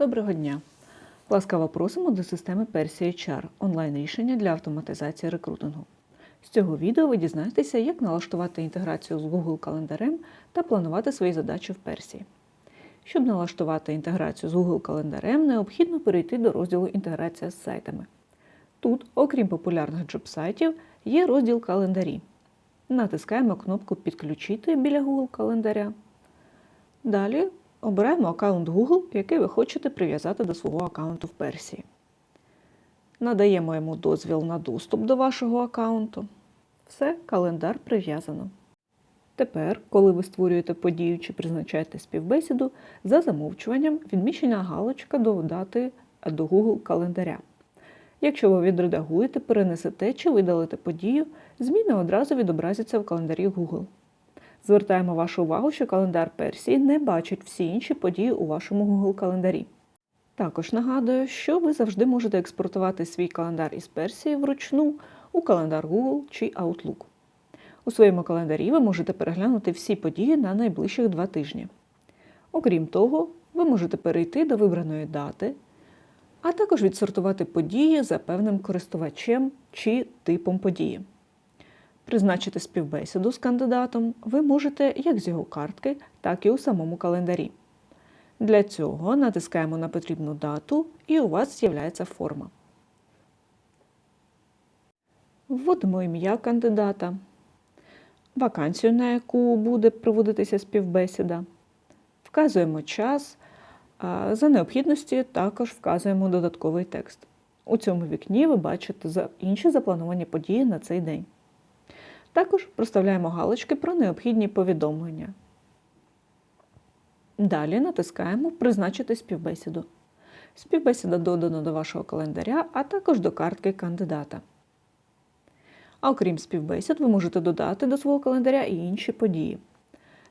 Доброго дня! Ласкаво просимо до системи Persia HR – онлайн-рішення для автоматизації рекрутингу. З цього відео ви дізнаєтеся, як налаштувати інтеграцію з Google календарем та планувати свої задачі в Персії. Щоб налаштувати інтеграцію з Google календарем, необхідно перейти до розділу Інтеграція з сайтами. Тут, окрім популярних джоб-сайтів, є розділ календарі. Натискаємо кнопку Підключити біля Google календаря. Далі обираємо аккаунт Google, який ви хочете прив'язати до свого аккаунту в Персії. Надаємо йому дозвіл на доступ до вашого аккаунту. Все, календар прив'язано. Тепер, коли ви створюєте подію чи призначаєте співбесіду, за замовчуванням відміщена галочка додати до Google календаря. Якщо ви відредагуєте, перенесете чи видалите подію, зміни одразу відобразяться в календарі Google. Звертаємо вашу увагу, що календар Персії не бачить всі інші події у вашому Google календарі. Також нагадую, що ви завжди можете експортувати свій календар із Персії вручну у календар Google чи Outlook. У своєму календарі ви можете переглянути всі події на найближчих два тижні. Окрім того, ви можете перейти до вибраної дати, а також відсортувати події за певним користувачем чи типом події. Призначити співбесіду з кандидатом ви можете як з його картки, так і у самому календарі. Для цього натискаємо на потрібну дату і у вас з'являється форма. Вводимо ім'я кандидата, вакансію, на яку буде проводитися співбесіда, вказуємо час, за необхідності також вказуємо додатковий текст. У цьому вікні ви бачите інші заплановані події на цей день. Також проставляємо галочки про необхідні повідомлення. Далі натискаємо Призначити співбесіду. Співбесіда додана до вашого календаря, а також до картки кандидата. А окрім співбесід, ви можете додати до свого календаря і інші події.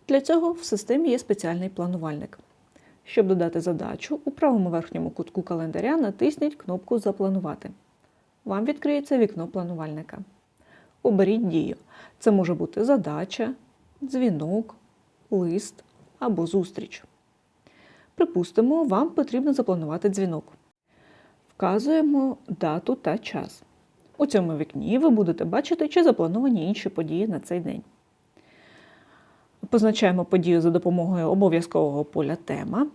Для цього в системі є спеціальний планувальник. Щоб додати задачу, у правому верхньому кутку календаря натисніть кнопку Запланувати. Вам відкриється вікно планувальника. Оберіть дію. Це може бути задача, дзвінок, лист або зустріч. Припустимо, вам потрібно запланувати дзвінок. Вказуємо дату та час. У цьому вікні ви будете бачити, чи заплановані інші події на цей день. Позначаємо подію за допомогою обов'язкового поля тема.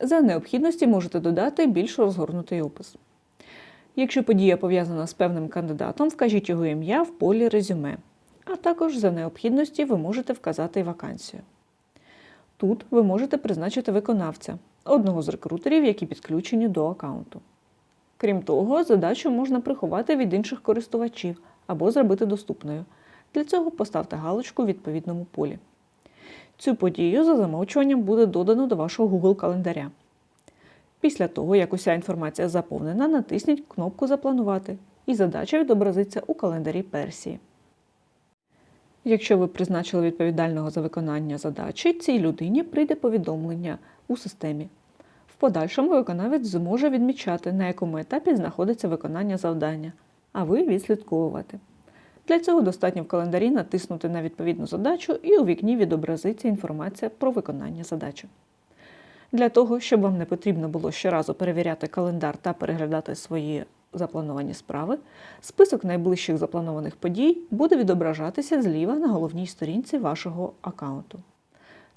За необхідності можете додати більш розгорнутий опис. Якщо подія пов'язана з певним кандидатом, вкажіть його ім'я в полі резюме, а також за необхідності ви можете вказати вакансію. Тут ви можете призначити виконавця, одного з рекрутерів, які підключені до аккаунту. Крім того, задачу можна приховати від інших користувачів або зробити доступною. Для цього поставте галочку у відповідному полі. Цю подію за замовчуванням буде додано до вашого Google календаря. Після того, як уся інформація заповнена, натисніть кнопку Запланувати і задача відобразиться у календарі Персії. Якщо ви призначили відповідального за виконання задачі, цій людині прийде повідомлення у системі. В подальшому виконавець зможе відмічати, на якому етапі знаходиться виконання завдання, а ви відслідковувати. Для цього достатньо в календарі натиснути на відповідну задачу і у вікні відобразиться інформація про виконання задачі. Для того, щоб вам не потрібно було щоразу перевіряти календар та переглядати свої заплановані справи, список найближчих запланованих подій буде відображатися зліва на головній сторінці вашого аккаунту.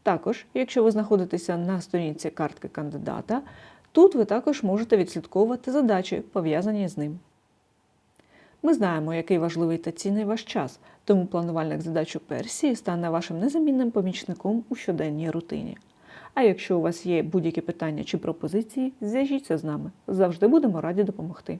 Також, якщо ви знаходитеся на сторінці картки кандидата, тут ви також можете відслідковувати задачі, пов'язані з ним. Ми знаємо, який важливий та цінний ваш час, тому планувальник задач у Персії стане вашим незамінним помічником у щоденній рутині. А якщо у вас є будь-які питання чи пропозиції, зв'яжіться з нами. Завжди будемо раді допомогти.